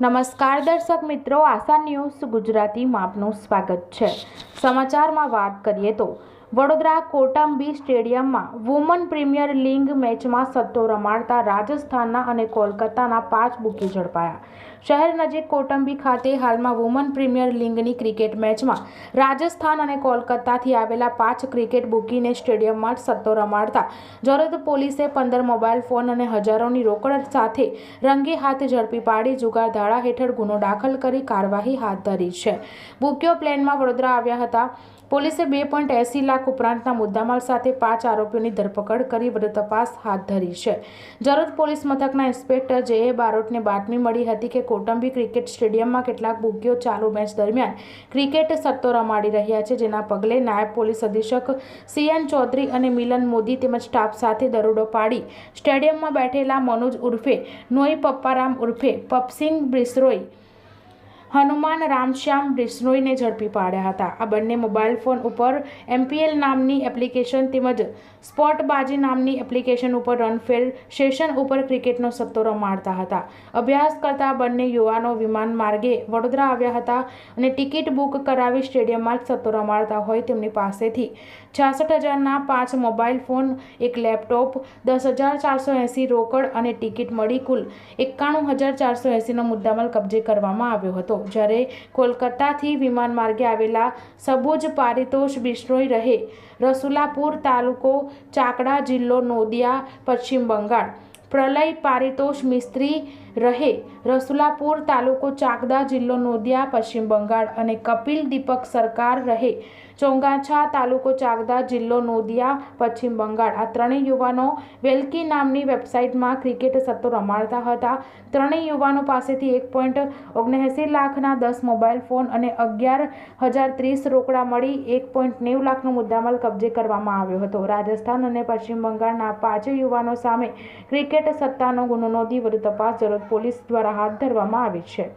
નમસ્કાર દર્શક મિત્રો આશા ન્યૂઝ ગુજરાતીમાં આપનું સ્વાગત છે. સમાચારમાં વાત કરીએ તો વડોદરા કોટંબી સ્ટેડિયમમાં વુમન પ્રીમિયર લીગ મેચમાં સટ્ટો રમાડતા રાજસ્થાનના અને કોલકાતાના પાંચ બુકી ઝડપાયા. શહેર નજીક કોટંબી ખાતે હાલમાં વુમન પ્રીમિયર લીગની ક્રિકેટ મેચમાં રાજસ્થાન અને કોલકાતાથી આવેલા પાંચ ક્રિકેટ બુકીને સ્ટેડિયમમાં સટ્ટો રમાડતા. જરોદ પોલીસે પંદર મોબાઈલ ફોન અને હજારોની રોકડ સાથે રંગે હાથ ઝડપી પાડી જુગાર ધારા હેઠળ ગુનો દાખલ કરી કાર્યવાહી હાથ ધરી છે. બુકીઓ પ્લેનમાં વડોદરા આવ્યા હતા. પોલીસે બે પોઈન્ટ એંસી લાખ ઉપરાંતના મુદ્દામાલ સાથે પાંચ આરોપીઓની ધરપકડ કરી વધુ તપાસ હાથ ધરી છે. જરોદ પોલીસ મથકના ઇન્સ્પેક્ટર જે. એ. બારોટને બાતમી મળી હતી કે કોટંબી ક્રિકેટ સ્ટેડિયમમાં કેટલાક બુકીઓ ચાલુ મેચ દરમિયાન ક્રિકેટ સટ્ટો રમાડી રહ્યા છે, જેના પગલે નાયબ પોલીસ અધિક્ષક સીએન ચૌધરી અને મિલન મોદી તેમજ સ્ટાફ સાથે દરોડો પાડી સ્ટેડિયમમાં બેઠેલા મનોજ ઉર્ફે, નોઈ પપ્પારામ ઉર્ફે, પપસિંગ બ્રિસરોઈ હનુમાન રામશ્યામ બિશ્નોઈને ઝડપી પાડ્યા હતા. આ બંને મોબાઈલ ફોન ઉપર એમપીએલ નામની એપ્લિકેશન તેમજ સ્પોટબાજી નામની એપ્લિકેશન ઉપર રનફેર સેશન ઉપર ક્રિકેટનો સત્તો રમાડતા હતા. અભ્યાસ કરતા બંને યુવાનો વિમાન માર્ગે વડોદરા આવ્યા હતા અને ટિકિટ બુક કરાવી સ્ટેડિયમમાં જ સત્તો રમાડતા હોય તેમની પાસેથી. છાસઠ હજારના પાંચ મોબાઈલ ફોન, એક લેપટોપ, દસ હજાર ચારસો એંસી રોકડ અને ટિકિટ મળી કુલ એકાણું હજાર ચારસો એંસીનો મુદ્દામાલ કબજે કરવામાં આવ્યો હતો. જ્યારે કોલકાતાથી વિમાન માર્ગે આવેલા સબુજ પારિતોષ બિશ્નોઈ રહે, રસુલાપુર તાલુકો ચાકડા જિલ્લો નોદિયા, પશ્ચિમ બંગાળ. પ્રલય પારિતોષ મિસ્ત્રી રહે. રસુલાપુર તાલુકો ચાકદા જિલ્લો નોદિયા પશ્ચિમ બંગાળ અને કપિલ દીપક સરકાર રહે. ચોંગાછા તાલુકો ચાકદા જિલ્લો નોદિયા પશ્ચિમ બંગાળ. આ ત્રણેય યુવાનો વેલકી નામની વેબસાઇટમાં ક્રિકેટ સત્તો રમાડતા હતા. ત્રણેય યુવાનો પાસેથી એક પોઈન્ટ ઓગણએંસી લાખના દસ મોબાઈલ ફોન અને અગિયાર હજાર ત્રીસ રોકડા મળી, એક પોઈન્ટ નેવું લાખનો મુદ્દામાલ કબજે કરવામાં આવ્યો હતો. રાજસ્થાન અને પશ્ચિમ બંગાળના પાંચ યુવાનો સામે ક્રિકેટ સત્તાનો ગુનો નોંધી વધુ તપાસ જરોદ પોલીસ દ્વારા હાથ ધરવામાં આવી છે.